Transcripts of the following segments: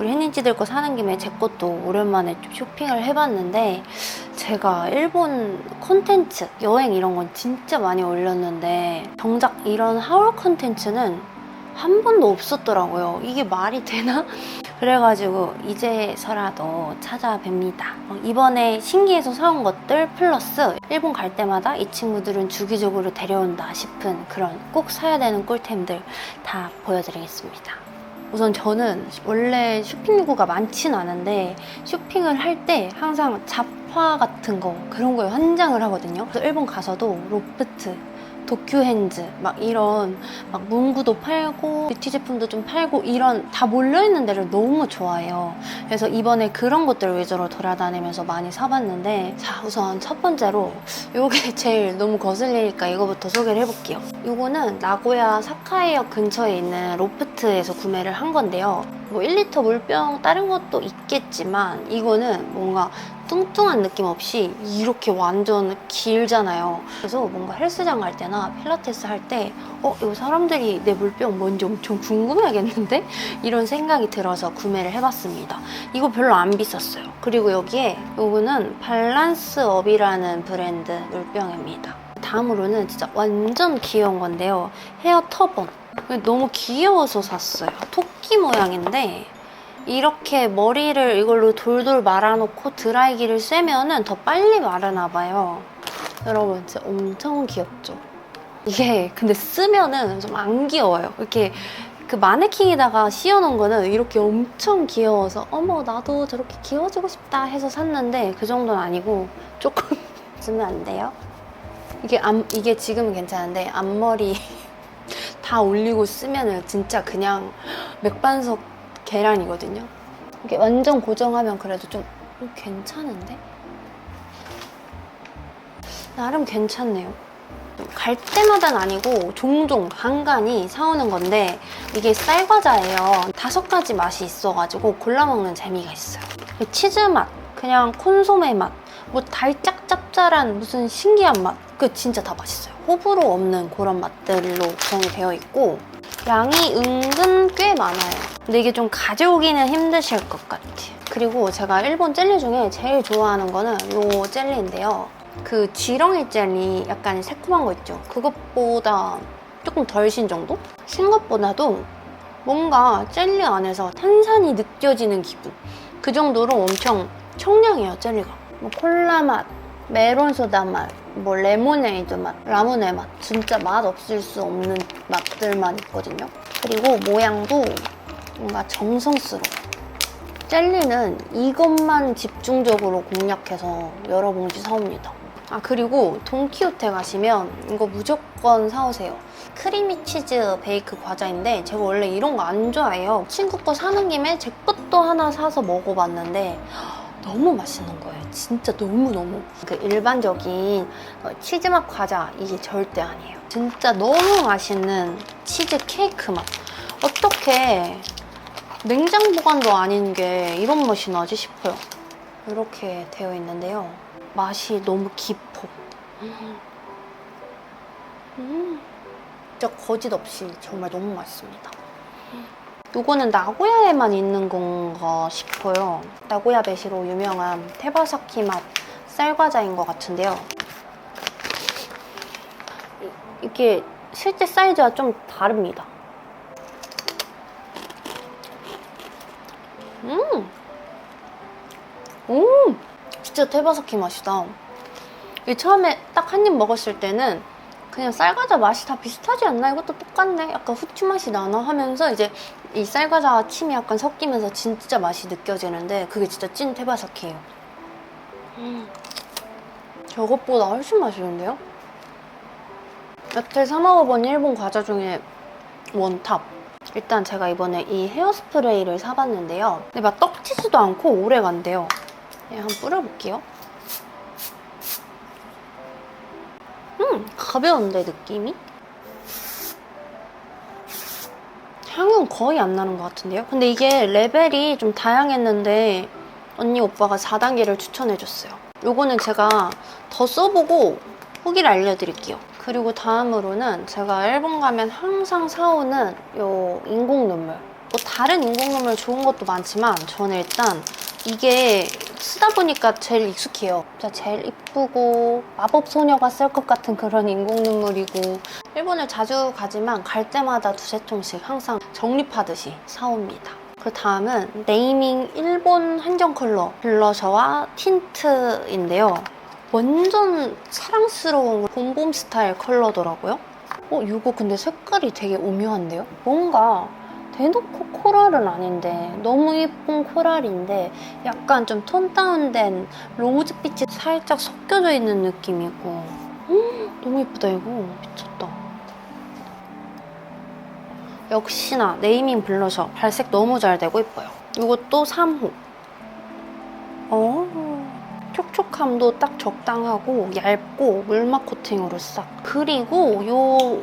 우리 혜니찌들 거 사는 김에 제 것도 오랜만에 좀 쇼핑을 해봤는데 제가 일본 콘텐츠, 여행 이런 건 진짜 많이 올렸는데 정작 이런 하울 콘텐츠는 한 번도 없었더라고요. 이게 말이 되나? 그래가지고 이제서라도 찾아뵙니다. 어, 이번에 신기해서 사온 것들 플러스 일본 갈 때마다 이 친구들은 주기적으로 데려온다 싶은 그런 꼭 사야 되는 꿀템들 다 보여드리겠습니다. 우선 저는 원래 쇼핑 욕구가 많진 않은데 쇼핑을 할 때 항상 잡화 같은 거 그런 거에 환장을 하거든요. 그래서 일본 가서도 로프트, 도쿄핸즈 막 이런 막 문구도 팔고 뷰티 제품도 좀 팔고 이런 다 몰려있는 데를 너무 좋아해요. 그래서 이번에 그런 것들 위주로 돌아다니면서 많이 사봤는데 자 우선 첫 번째로 이게 제일 너무 거슬리니까 이거부터 소개를 해볼게요. 이거는 나고야 사카이역 근처에 있는 로프트에서 구매를 한 건데요. 뭐 1리터 물병 다른 것도 있겠지만 이거는 뭔가 뚱뚱한 느낌 없이 이렇게 완전 길잖아요. 그래서 뭔가 헬스장 갈 때나 필라테스 할 때, 어, 이거 사람들이 내 물병 뭔지 엄청 궁금해하겠는데? 이런 생각이 들어서 구매를 해봤습니다. 이거 별로 안 비쌌어요. 그리고 여기에 이거는 밸런스업이라는 브랜드 물병입니다. 다음으로는 진짜 완전 귀여운 건데요. 헤어 터번. 너무 귀여워서 샀어요. 토끼 모양인데 이렇게 머리를 이걸로 돌돌 말아놓고 드라이기를 쐬면은 더 빨리 마르나 봐요. 여러분 진짜 엄청 귀엽죠? 이게 근데 쓰면은 좀 안 귀여워요. 이렇게 그 마네킹에다가 씌워놓은 거는 이렇게 엄청 귀여워서 어머 나도 저렇게 귀여워지고 싶다 해서 샀는데 그 정도는 아니고 조금 쓰면 안 돼요. 이게 앞, 이게 지금은 괜찮은데 앞머리 다 올리고 쓰면은 진짜 그냥 맥반석 계란이거든요. 이게 완전 고정하면 그래도 좀 어, 괜찮은데? 나름 괜찮네요. 갈 때마다는 아니고 종종 간간히 사오는 건데 이게 쌀과자예요. 다섯 가지 맛이 있어가지고 골라 먹는 재미가 있어요. 치즈 맛, 그냥 콘소메 맛, 뭐 달짝 짭짤한 무슨 신기한 맛, 그 진짜 다 맛있어요. 호불호 없는 그런 맛들로 구성이 되어 있고 양이 은근 꽤 많아요. 근데 이게 좀 가져오기는 힘드실 것 같아요. 그리고 제가 일본 젤리 중에 제일 좋아하는 거는 이 젤리인데요. 그 지렁이 젤리 약간 새콤한 거 있죠? 그것보다 조금 덜 신 정도? 신 것보다도 뭔가 젤리 안에서 탄산이 느껴지는 기분. 그 정도로 엄청 청량해요, 젤리가. 뭐 콜라 맛, 메론 소다 맛, 뭐 레모네이드 맛, 라무네 맛. 진짜 맛 없을 수 없는 맛들만 있거든요. 그리고 모양도 뭔가 정성스러워. 젤리는 이것만 집중적으로 공략해서 여러 봉지 사옵니다. 아 그리고 돈키호테 가시면 이거 무조건 사오세요. 크리미 치즈 베이크 과자인데 제가 원래 이런 거 안 좋아해요. 친구 거 사는 김에 제 것도 하나 사서 먹어봤는데 너무 맛있는 거예요. 진짜 너무너무. 그 일반적인 어, 치즈맛 과자 이게 절대 아니에요. 진짜 너무 맛있는 치즈 케이크 맛. 어떻게 냉장 보관도 아닌 게 이런 맛이 나지 싶어요. 이렇게 되어 있는데요. 맛이 너무 깊어. 음. 진짜 거짓 없이 정말 너무 맛있습니다. 이거는 나고야에만 있는 건가 싶어요. 나고야 베시로 유명한 테바사키 맛 쌀과자인 것 같은데요. 이- 이게 실제 사이즈와 좀 다릅니다. 진짜 테바사키 맛이다. 이 처음에 딱 한 입 먹었을 때는 그냥 쌀과자 맛이 다 비슷하지 않나? 이것도 똑같네? 약간 후추 맛이 나나? 하면서 이제 이 쌀과자와 침이 약간 섞이면서 진짜 맛이 느껴지는데 그게 진짜 찐 테바사키예요. 음. 저것보다 훨씬 맛있는데요? 여태 사 먹어본 일본 과자 중에 원탑. 일단 제가 이번에 이 헤어스프레이를 사봤는데요. 근데 막 떡지지도 않고 오래 간대요. 네, 한번 뿌려볼게요. 음, 가벼운데 느낌이? 향은 거의 안 나는 것 같은데요? 근데 이게 레벨이 좀 다양했는데 언니 오빠가 4단계를 추천해줬어요. 요거는 제가 더 써보고 후기를 알려드릴게요. 그리고 다음으로는 제가 일본 가면 항상 사오는 요 인공 눈물. 뭐 다른 인공 눈물 좋은 것도 많지만 저는 일단 이게 쓰다 보니까 제일 익숙해요. 진짜 제일 이쁘고 마법 소녀가 쓸 것 같은 그런 인공 눈물이고 일본을 자주 가지만 갈 때마다 두세 통씩 항상 정립하듯이 사옵니다. 그 다음은 네이밍 일본 한정 컬러 블러셔와 틴트인데요. 완전 사랑스러운 봄봄 스타일 컬러더라고요. 어, 이거 근데 색깔이 되게 오묘한데요? 뭔가 대놓고 코랄은 아닌데 너무 예쁜 코랄인데 약간 좀 톤 다운된 로즈빛이 살짝 섞여져 있는 느낌이고. 음, 너무 예쁘다 이거. 미쳤다. 역시나 네이밍 블러셔. 발색 너무 잘 되고 예뻐요. 이것도 3호. 어 촉촉함도 딱 적당하고 얇고 물막 코팅으로 싹. 그리고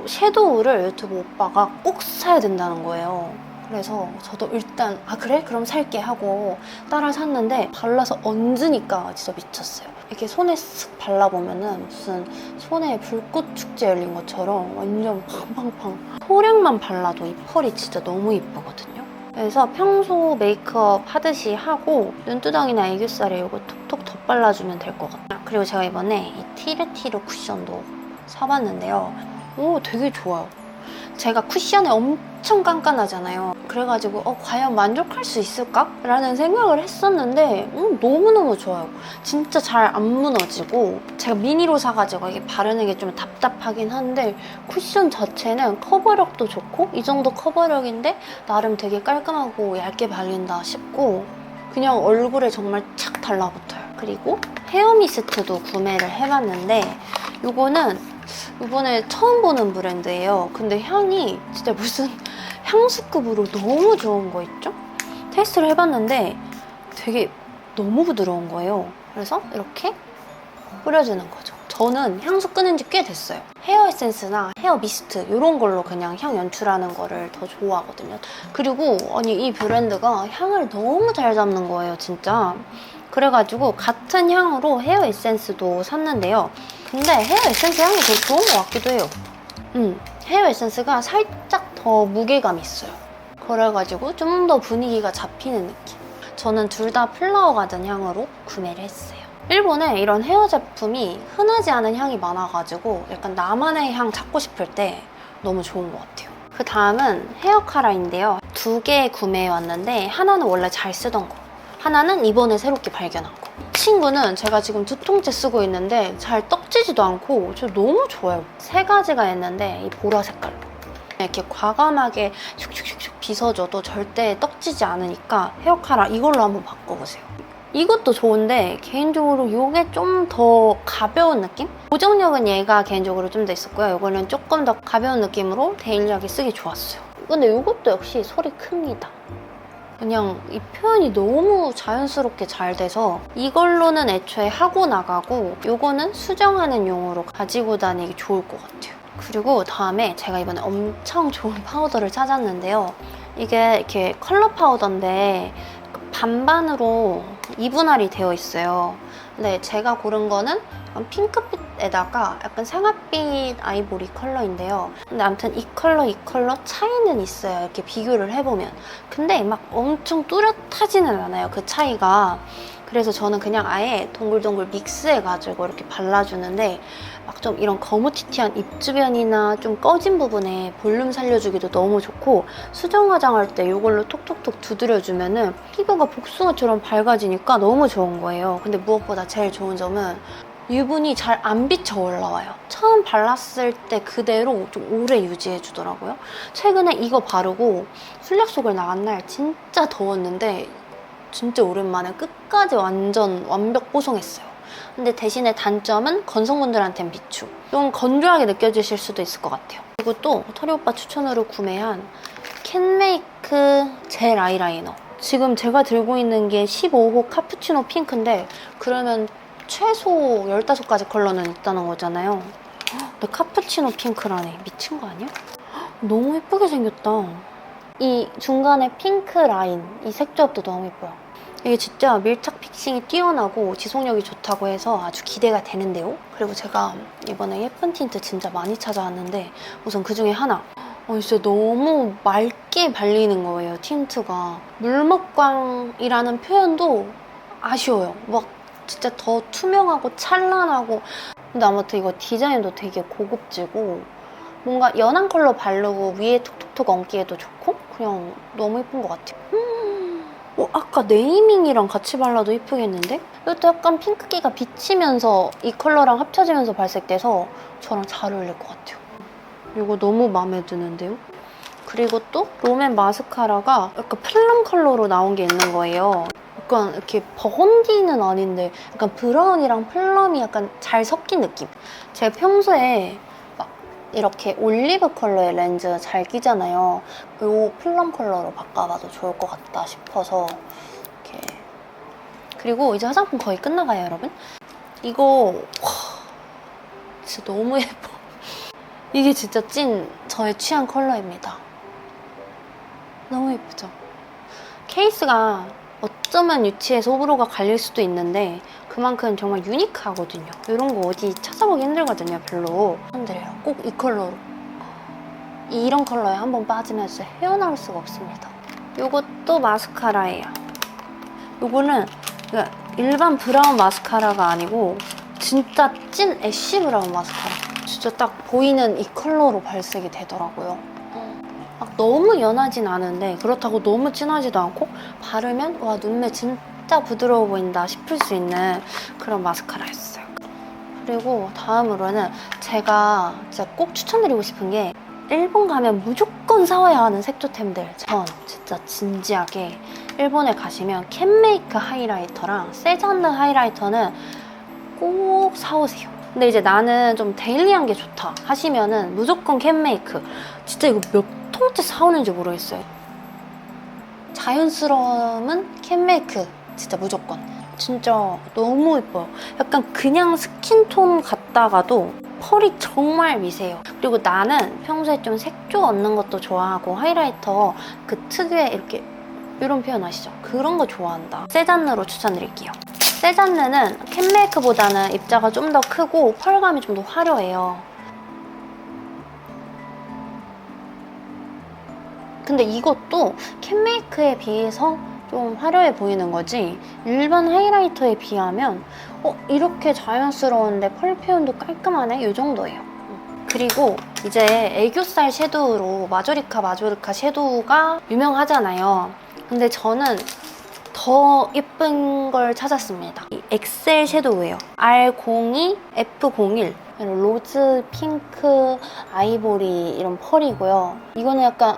이 섀도우를 유튜브 오빠가 꼭 사야 된다는 거예요 그래서 저도 일단 아 그래? 그럼 살게 하고 따라 샀는데 발라서 얹으니까 진짜 미쳤어요 이렇게 손에 쓱 발라보면은 무슨 손에 불꽃 축제 열린 것처럼 완전 팡팡팡 소량만 발라도 이 펄이 진짜 너무 이쁘거든요 그래서 평소 메이크업 하듯이 하고 눈두덩이나 애교살에 이거 톡톡 덧발라주면 될 것 같아요. 그리고 제가 이번에 이 티르티르 쿠션도 사봤는데요. 오, 되게 좋아요. 제가 쿠션에 엄청 깐깐하잖아요. 그래가지고 어, 과연 만족할 수 있을까? 라는 생각을 했었는데 음, 너무너무 좋아요. 진짜 잘 안 무너지고 제가 미니로 사가지고 이게 바르는 게 좀 답답하긴 한데 쿠션 자체는 커버력도 좋고 이 정도 커버력인데 나름 되게 깔끔하고 얇게 발린다 싶고 그냥 얼굴에 정말 착 달라붙어요. 그리고 헤어 미스트도 구매를 해봤는데 이거는 이번에 처음 보는 브랜드예요. 근데 향이 진짜 무슨 향수급으로 너무 좋은 거 있죠? 테스트를 해봤는데 되게 너무 부드러운 거예요. 그래서 이렇게 뿌려주는 거죠. 저는 향수 끊은 지꽤 됐어요. 헤어 에센스나 헤어 미스트 이런 걸로 그냥 향 연출하는 거를 더 좋아하거든요. 그리고 아니 이 브랜드가 향을 너무 잘 잡는 거예요, 진짜. 그래가지고 같은 향으로 헤어 에센스도 샀는데요. 근데 헤어 에센스 향이 더 좋은 것 같기도 해요. 음, 헤어 에센스가 살짝 더 무게감 있어요. 그래가지고 좀 더 분위기가 잡히는 느낌. 저는 둘 다 플라워 가든 향으로 구매를 했어요. 일본에 이런 헤어 제품이 흔하지 않은 향이 많아가지고 약간 나만의 향 찾고 싶을 때 너무 좋은 것 같아요. 그 다음은 헤어 카라인데요. 두 개 구매해 왔는데 하나는 원래 잘 쓰던 거. 하나는 이번에 새롭게 발견한 거. 친구는 제가 지금 두 통째 쓰고 있는데 잘 떡지지도 않고 저 너무 좋아요. 세 가지가 있는데 이 보라 색깔로. 이렇게 과감하게 슉슉슉슉 빗어줘도 절대 떡지지 않으니까 헤어카라 이걸로 한번 바꿔보세요. 이것도 좋은데 개인적으로 이게 좀 더 가벼운 느낌? 고정력은 얘가 개인적으로 좀 더 있었고요. 이거는 조금 더 가벼운 느낌으로 데일리하게 쓰기 좋았어요. 근데 이것도 역시 소리 큽니다. 그냥 이 표현이 너무 자연스럽게 잘 돼서 이걸로는 애초에 하고 나가고 이거는 수정하는 용으로 가지고 다니기 좋을 것 같아요. 그리고 다음에 제가 이번에 엄청 좋은 파우더를 찾았는데요. 이게 이렇게 컬러 파우더인데 반반으로 이분할이 되어 있어요. 근데 제가 고른 거는 핑크빛에다가 약간 상아빛 아이보리 컬러인데요. 근데 아무튼 이 컬러, 이 컬러 차이는 있어요. 이렇게 비교를 해보면. 근데 막 엄청 뚜렷하지는 않아요. 그 차이가. 그래서 저는 그냥 아예 동글동글 믹스해가지고 이렇게 발라주는데 막 좀 이런 거무튀튀한 입 주변이나 좀 꺼진 부분에 볼륨 살려주기도 너무 좋고 수정 화장할 때 이걸로 톡톡톡 두드려주면은 피부가 복숭아처럼 밝아지니까 너무 좋은 거예요. 근데 무엇보다 제일 좋은 점은 유분이 잘 안 비쳐 올라와요. 처음 발랐을 때 그대로 좀 오래 유지해 주더라고요. 최근에 이거 바르고 술약 속을 나간 날 진짜 더웠는데 진짜 오랜만에 끝까지 완전 완벽 뽀송했어요. 근데 대신에 단점은 건성분들한테는 비추. 좀 건조하게 느껴지실 수도 있을 것 같아요. 그리고 또 터리 오빠 추천으로 구매한 캔메이크 젤 아이라이너. 지금 제가 들고 있는 게 15호 카푸치노 핑크인데 그러면 최소 15가지 컬러는 있다는 거잖아요. 근데 카푸치노 핑크라네. 미친 거 아니야? 너무 예쁘게 생겼다. 이 중간에 핑크 라인, 이 색조합도 너무 예뻐요. 이게 진짜 밀착 픽싱이 뛰어나고 지속력이 좋다고 해서 아주 기대가 되는데요. 그리고 제가 이번에 예쁜 틴트 진짜 많이 찾아왔는데 우선 그 중에 하나. 어, 진짜 너무 맑게 발리는 거예요, 틴트가. 물먹광이라는 표현도 아쉬워요. 막 진짜 더 투명하고 찬란하고. 근데 아무튼 이거 디자인도 되게 고급지고 뭔가 연한 컬러 바르고 위에 톡톡톡 얹기에도 좋고 그냥 너무 예쁜 것 같아요. 음, 어, 아까 네이밍이랑 같이 발라도 예쁘겠는데? 이것도 약간 핑크기가 비치면서 이 컬러랑 합쳐지면서 발색돼서 저랑 잘 어울릴 것 같아요. 이거 너무 마음에 드는데요? 그리고 또 롬앤 마스카라가 약간 플럼 컬러로 나온 게 있는 거예요. 약간 이렇게 버건디는 아닌데 약간 브라운이랑 플럼이 약간 잘 섞인 느낌. 제가 평소에 막 이렇게 올리브 컬러의 렌즈 잘 끼잖아요. 이 플럼 컬러로 바꿔봐도 좋을 것 같다 싶어서 이렇게 그리고 이제 화장품 거의 끝나가요, 여러분. 이거 와, 진짜 너무 예뻐. 이게 진짜 찐 저의 취향 컬러입니다. 너무 예쁘죠? 케이스가 어쩌면 유치해서 호불호가 갈릴 수도 있는데 그만큼 정말 유니크하거든요. 이런 거 어디 찾아보기 힘들거든요, 별로. 사람들이요. 꼭 이 컬러로. 이런 컬러에 한 번 빠지면 진짜 헤어나올 수가 없습니다. 이것도 마스카라예요. 요거는 그러니까 일반 브라운 마스카라가 아니고 진짜 찐 애쉬 브라운 마스카라. 진짜 딱 보이는 이 컬러로 발색이 되더라고요. 막 너무 연하진 않은데 그렇다고 너무 진하지도 않고 바르면 와 눈매 진짜 부드러워 보인다 싶을 수 있는 그런 마스카라였어요. 그리고 다음으로는 제가 진짜 꼭 추천드리고 싶은 게 일본 가면 무조건 사와야 하는 색조템들. 전 진짜 진지하게 일본에 가시면 캔메이크 하이라이터랑 세잔느 하이라이터는 꼭 사오세요. 근데 이제 나는 좀 데일리한 게 좋다 하시면은 무조건 캔메이크. 진짜 이거 몇 통째 사오는지 모르겠어요. 자연스러움은 캔메이크 진짜 무조건. 진짜 너무 예뻐요. 약간 그냥 스킨톤 같다가도 펄이 정말 미세요. 그리고 나는 평소에 좀 색조 얻는 것도 좋아하고 하이라이터 그 특유의 이렇게 이런 표현 아시죠? 그런 거 좋아한다. 세잔느로 추천드릴게요. 세잔느는 캔 메이크보다는 입자가 좀 더 크고 펄감이 좀 더 화려해요. 근데 이것도 캔 메이크에 비해서 좀 화려해 보이는 거지? 일반 하이라이터에 비하면 어 이렇게 자연스러운데 펄 표현도 깔끔하네? 이 정도예요. 그리고 이제 애교살 섀도우로 마조리카 마조리카 섀도우가 유명하잖아요. 근데 저는 더 예쁜 걸 찾았습니다. 이 엑셀 섀도우예요. R02, F01 로즈, 핑크, 아이보리 이런 펄이고요. 이거는 약간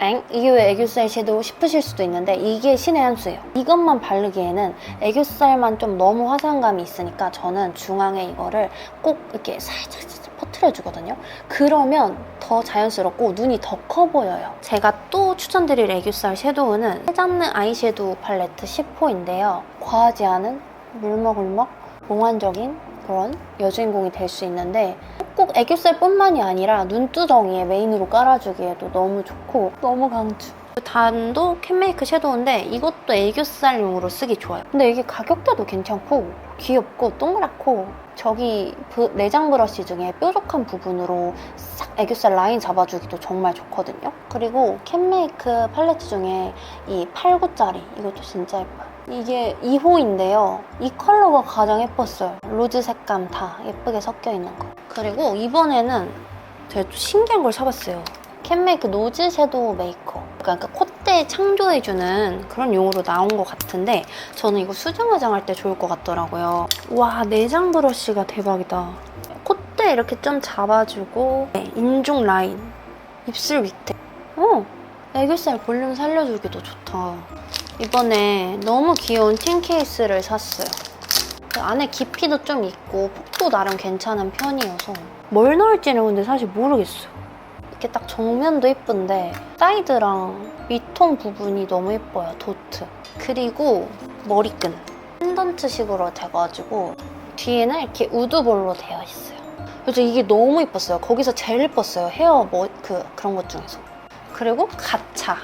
엥? 이게 왜 애교살 섀도우 싶으실 수도 있는데 이게 신의 한 수예요. 이것만 바르기에는 애교살만 좀 너무 화사감이 있으니까 저는 중앙에 이거를 꼭 이렇게 살짝 살짝 퍼트려 주거든요. 그러면 더 자연스럽고 눈이 더 커 보여요. 제가 또 추천드릴 애교살 섀도우는 세잔느 아이섀도우 팔레트 10호인데요. 과하지 않은 물먹물먹 몽환적인 그런 여주인공이 될 수 있는데 꼭 애교살뿐만이 아니라 눈두덩이에 메인으로 깔아주기에도 너무 좋고 너무 강추. 단도 캔메이크 섀도우인데 이것도 애교살용으로 쓰기 좋아요. 근데 이게 가격대도 괜찮고 귀엽고 동그랗고 저기 브- 내장 브러쉬 중에 뾰족한 부분으로 싹 애교살 라인 잡아주기도 정말 좋거든요. 그리고 캔메이크 팔레트 중에 이 8구짜리 이것도 진짜 예뻐요. 이게 2호인데요. 이 컬러가 가장 예뻤어요. 로즈 색감 다 예쁘게 섞여 있는 거. 그리고 이번에는 제가 좀 신기한 걸 사봤어요. 캔메이크 노즈 섀도우 메이커. 그러니까 콧대 창조해주는 그런 용으로 나온 것 같은데 저는 이거 수정 화장할 때 좋을 것 같더라고요. 와 내장 브러쉬가 대박이다. 콧대 이렇게 좀 잡아주고 네, 인중 라인, 입술 밑에. 어, 애교살 볼륨 살려주기도 좋다. 이번에 너무 귀여운 틴 케이스를 샀어요. 그 안에 깊이도 좀 있고 폭도 나름 괜찮은 편이어서 뭘 넣을지는 근데 사실 모르겠어요. 이렇게 딱 정면도 예쁜데 사이드랑 밑톤 부분이 너무 예뻐요. 도트. 그리고 머리끈. 펜던트식으로 돼가지고 뒤에는 이렇게 우드볼로 되어 있어요. 그래서 이게 너무 예뻤어요. 거기서 제일 예뻤어요. 헤어 뭐 그 그런 것 중에서. 그리고 가차.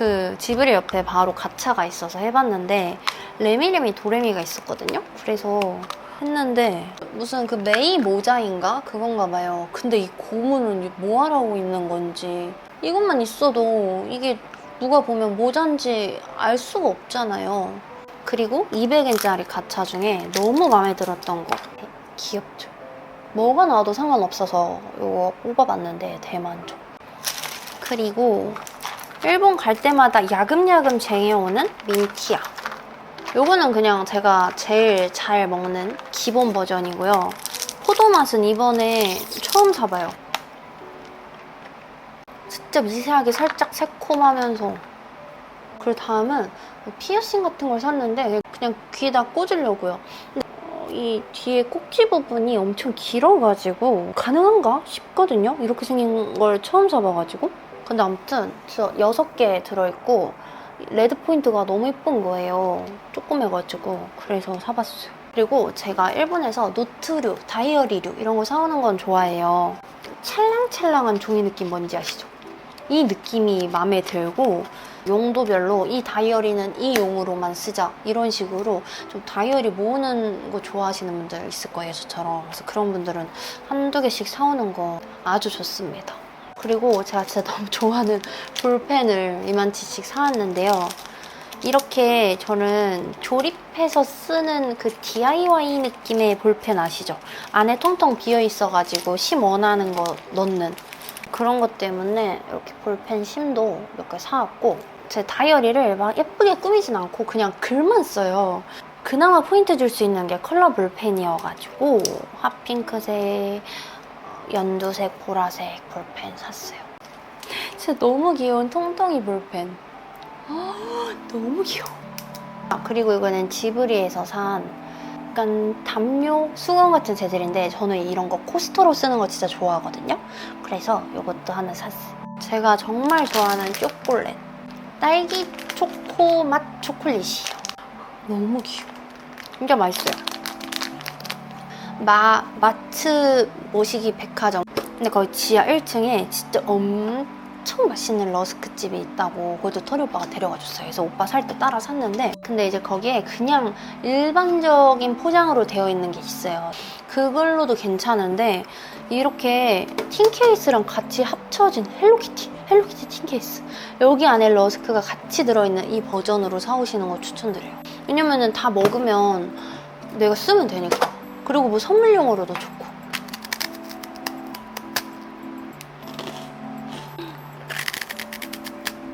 그 지브리 옆에 바로 가차가 있어서 해봤는데 레미레미 도레미가 있었거든요. 그래서 했는데 무슨 그 메이 모자인가 그건가 봐요. 근데 이 고무는 뭐 하라고 있는 건지 이것만 있어도 이게 누가 보면 모자인지 알 수가 없잖아요. 그리고 200엔짜리 가차 중에 너무 마음에 들었던 거 귀엽죠. 뭐가 나와도 상관없어서 이거 뽑아봤는데 대만족. 그리고 일본 갈 때마다 야금야금 쟁여오는 민티야. 요거는 그냥 제가 제일 잘 먹는 기본 버전이고요. 포도 맛은 이번에 처음 사봐요. 진짜 미세하게 살짝 새콤하면서 그리고 다음은 피어싱 같은 걸 샀는데 그냥 귀에다 꽂으려고요. 이 뒤에 꼭지 부분이 엄청 길어가지고 가능한가 싶거든요. 이렇게 생긴 걸 처음 사봐가지고. 근데 아무튼 저 6개 들어있고 레드 포인트가 너무 예쁜 거예요. 조그매가지고 그래서 사봤어요. 그리고 제가 일본에서 노트류, 다이어리류 이런 거 사오는 건 좋아해요. 찰랑찰랑한 종이 느낌 뭔지 아시죠? 이 느낌이 마음에 들고 용도별로 이 다이어리는 이 용으로만 쓰자 이런 식으로 좀 다이어리 모으는 거 좋아하시는 분들 있을 거예요 저처럼 그래서 그런 분들은 한두 개씩 사오는 거 아주 좋습니다 그리고 제가 진짜 너무 좋아하는 볼펜을 이만치씩 사왔는데요 이렇게 저는 조립해서 쓰는 그 DIY 느낌의 볼펜 아시죠? 안에 통통 비어 있어가지고 심 원하는 거 넣는 그런 것 때문에 이렇게 볼펜 심도 몇 개 사왔고 제 다이어리를 막 예쁘게 꾸미진 않고 그냥 글만 써요. 그나마 포인트 줄 수 있는 게 컬러 볼펜이어가지고 핫핑크색, 연두색, 보라색 볼펜 샀어요. 진짜 너무 귀여운 통통이 볼펜. 아, 너무 귀여워. 아, 그리고 이거는 지브리에서 산 약간 담요 수건 같은 재질인데 저는 이런 거 코스터로 쓰는 거 진짜 좋아하거든요. 그래서 이것도 하나 샀어요. 제가 정말 좋아하는 초콜릿. 딸기 초코 맛 초콜릿이에요. 너무 귀여워. 진짜 맛있어요. 마, 마트 모시기 백화점. 근데 거기 지하 1층에 진짜 엄청 맛있는 러스크 집이 있다고 그것도 터리 오빠가 데려가 줬어요. 그래서 오빠 살 때 따라 샀는데 근데 이제 거기에 그냥 일반적인 포장으로 되어 있는 게 있어요. 그걸로도 괜찮은데 이렇게 틴 케이스랑 같이 합쳐진 헬로키티 헬로키티 틴 케이스 여기 안에 러스크가 같이 들어있는 이 버전으로 사오시는 거 추천드려요. 왜냐면은 다 먹으면 내가 쓰면 되니까 그리고 뭐 선물용으로도 좋고.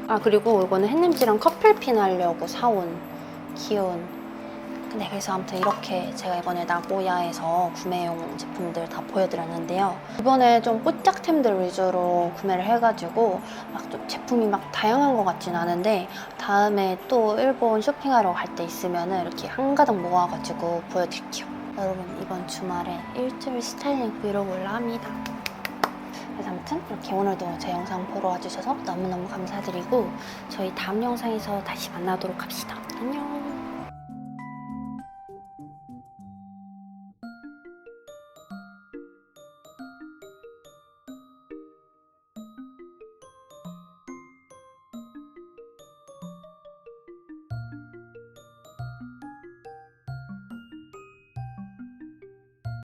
아 그리고 이거는 햇님지랑 커플핀 하려고 사온 귀여운. 근데 그래서 아무튼 이렇게 제가 이번에 나고야에서 구매용 제품들 다 보여드렸는데요. 이번에 좀 뽀짝템들 위주로 구매를 해가지고 막 좀 제품이 막 다양한 것 같진 않은데 다음에 또 일본 쇼핑하러 갈 때 있으면 이렇게 한가득 모아가지고 보여드릴게요 여러분 이번 주말에 일주일 스타일링 브이로그를 합니다 그래서 아무튼 이렇게 오늘도 제 영상 보러 와주셔서 너무너무 감사드리고 저희 다음 영상에서 다시 만나도록 합시다. 안녕.